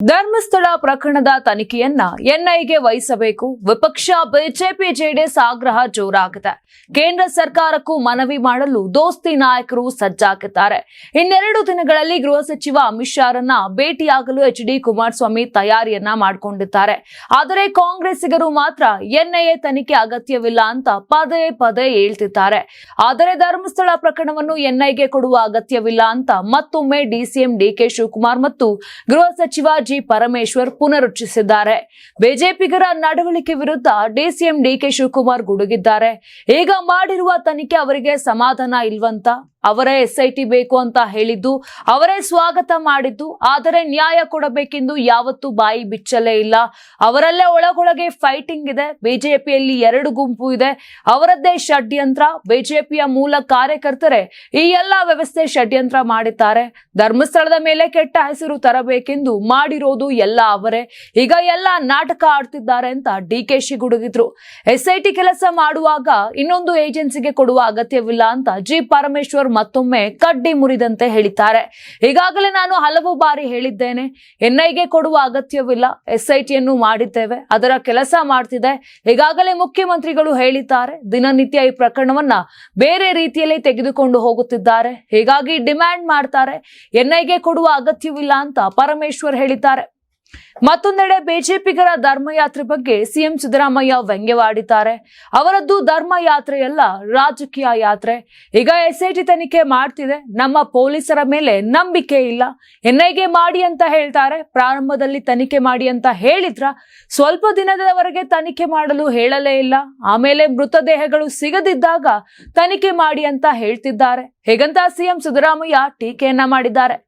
ಧರ್ಮಸ್ಥಳ ಪ್ರಕರಣದ ತನಿಖೆಯನ್ನ ಎನ್ಐಗೆ ವಹಿಸಬೇಕು. ವಿಪಕ್ಷ ಬಿಜೆಪಿ ಜೆಡಿಎಸ್ ಆಗ್ರಹ ಜೋರಾಗಿದೆ. ಕೇಂದ್ರ ಸರ್ಕಾರಕ್ಕೂ ಮನವಿ ಮಾಡಲು ದೋಸ್ತಿ ನಾಯಕರು ಸಜ್ಜಾಗಿದ್ದಾರೆ. ಇನ್ನೆರಡು ದಿನಗಳಲ್ಲಿ ಗೃಹ ಸಚಿವ ಅಮಿತ್ ಶಾರನ್ನ ಭೇಟಿಯಾಗಲು ಎಚ್ ಡಿ ಕುಮಾರಸ್ವಾಮಿ ತಯಾರಿಯನ್ನ ಮಾಡಿಕೊಂಡಿದ್ದಾರೆ. ಆದರೆ ಕಾಂಗ್ರೆಸ್ಸಿಗರು ಮಾತ್ರ ಎನ್ಐಎ ತನಿಖೆ ಅಗತ್ಯವಿಲ್ಲ ಅಂತ ಪದೇ ಪದೇ ಹೇಳ್ತಿದ್ದಾರೆ. ಆದರೆ ಧರ್ಮಸ್ಥಳ ಪ್ರಕರಣವನ್ನು ಎನ್ಐಗೆ ಕೊಡುವ ಅಗತ್ಯವಿಲ್ಲ ಅಂತ ಮತ್ತೊಮ್ಮೆ ಡಿಸಿಎಂ ಡಿಕೆ ಶಿವಕುಮಾರ್ ಮತ್ತು ಗೃಹ ಸಚಿವ ಜಿ ಪರಮೇಶ್ವರ್ ಪುನರುಚ್ಚರಿಸಿದ್ದಾರೆ ಬಿಜೆಪಿಗರ ನಡವಳಿಕೆ ವಿರುದ್ಧ ಡಿಸಿಎಂ ಡಿಕೆ ಶಿವಕುಮಾರ್ ಗುಡುಗಿದ್ದಾರೆ. ಈಗ ಮಾಡಿರುವ ತನಿಖೆ ಅವರಿಗೆ ಸಮಾಧಾನ ಇಲ್ವಂತ? ಅವರೇ ಎಸ್ಐಟಿ ಬೇಕು ಅಂತ ಹೇಳಿದ್ದು, ಅವರೇ ಸ್ವಾಗತ ಮಾಡಿದ್ದು, ಆದರೆ ನ್ಯಾಯ ಕೊಡಬೇಕೆಂದು ಯಾವತ್ತೂ ಬಾಯಿ ಬಿಚ್ಚಲೇ ಇಲ್ಲ. ಅವರಲ್ಲೇ ಒಳಗೊಳಗೆ ಫೈಟಿಂಗ್ ಇದೆ, ಬಿಜೆಪಿಯಲ್ಲಿ ಎರಡು ಗುಂಪು ಇದೆ. ಅವರದ್ದೇ ಷಡ್ಯಂತ್ರ, ಬಿಜೆಪಿಯ ಮೂಲ ಕಾರ್ಯಕರ್ತರೇ ಈ ಎಲ್ಲ ವ್ಯವಸ್ಥೆ ಷಡ್ಯಂತ್ರ ಮಾಡಿದ್ದಾರೆ. ಧರ್ಮಸ್ಥಳದ ಮೇಲೆ ಕೆಟ್ಟ ಹೆಸರು ತರಬೇಕೆಂದು ಮಾಡಿರೋದು ಎಲ್ಲ ಅವರೇ. ಈಗ ಎಲ್ಲ ನಾಟಕ ಆಡ್ತಿದ್ದಾರೆ ಅಂತ ಡಿ ಕೆ ಶಿ ಗುಡುಗಿದ್ರು ಎಸ್ಐಟಿ ಕೆಲಸ ಮಾಡುವಾಗ ಇನ್ನೊಂದು ಏಜೆನ್ಸಿಗೆ ಕೊಡುವ ಅಗತ್ಯವಿಲ್ಲ ಅಂತ ಜಿ ಪರಮೇಶ್ವರ್ ಮತ್ತೊಮ್ಮೆ ಕಡ್ಡಿ ಮುರಿದಂತೆ ಹೇಳಿದ್ದಾರೆ. ಈಗಾಗಲೇ ನಾನು ಹಲವು ಬಾರಿ ಹೇಳಿದ್ದೇನೆ, ಎನ್ಐಗೆ ಕೊಡುವ ಅಗತ್ಯವಿಲ್ಲ, ಎಸ್ಐಟಿಯನ್ನು ಮಾಡಿದ್ದೇವೆ, ಅದರ ಕೆಲಸ ಮಾಡ್ತಿದೆ. ಈಗಾಗಲೇ ಮುಖ್ಯಮಂತ್ರಿಗಳು ಹೇಳಿದ್ದಾರೆ, ದಿನನಿತ್ಯ ಈ ಪ್ರಕರಣವನ್ನ ಬೇರೆ ರೀತಿಯಲ್ಲಿ ತೆಗೆದುಕೊಂಡು ಹೋಗುತ್ತಿದ್ದಾರೆ. ಹೀಗಾಗಿ ಡಿಮ್ಯಾಂಡ್ ಮಾಡ್ತಾರೆ, ಎನ್ಐಗೆ ಕೊಡುವ ಅಗತ್ಯವಿಲ್ಲ ಅಂತ ಪರಮೇಶ್ವರ್ ಹೇಳಿದ್ದಾರೆ. ಮತ್ತೊಂದೆಡೆ ಬಿಜೆಪಿಗರ ಧರ್ಮಯಾತ್ರೆ ಬಗ್ಗೆ ಸಿಎಂ ಸಿದ್ದರಾಮಯ್ಯ ವ್ಯಂಗ್ಯವಾಡಿದ್ದಾರೆ. ಅವರದ್ದು ಧರ್ಮ ಯಾತ್ರೆಯಲ್ಲ ರಾಜಕೀಯ ಯಾತ್ರೆ. ಈಗ ಎಸ್ಐಟಿ ತನಿಖೆ ಮಾಡ್ತಿದೆ. ನಮ್ಮ ಪೊಲೀಸರ ಮೇಲೆ ನಂಬಿಕೆ ಇಲ್ಲ. ಎನ್ಐಗೆ ಮಾಡಿ ಅಂತ ಹೇಳ್ತಾರೆ. ಪ್ರಾರಂಭದಲ್ಲಿ ತನಿಖೆ ಮಾಡಿ ಅಂತ ಹೇಳಿದ್ರ ಸ್ವಲ್ಪ ದಿನದವರೆಗೆ ತನಿಖೆ ಮಾಡಲು ಹೇಳಲೇ ಇಲ್ಲ. ಆಮೇಲೆ ಮೃತದೇಹಗಳು ಸಿಗದಿದ್ದಾಗ ತನಿಖೆ ಮಾಡಿ ಅಂತ ಹೇಳ್ತಿದ್ದಾರೆ. ಹೇಗಂತ ಸಿಎಂ ಸಿದ್ದರಾಮಯ್ಯ ಟೀಕೆಯನ್ನ ಮಾಡಿದ್ದಾರೆ.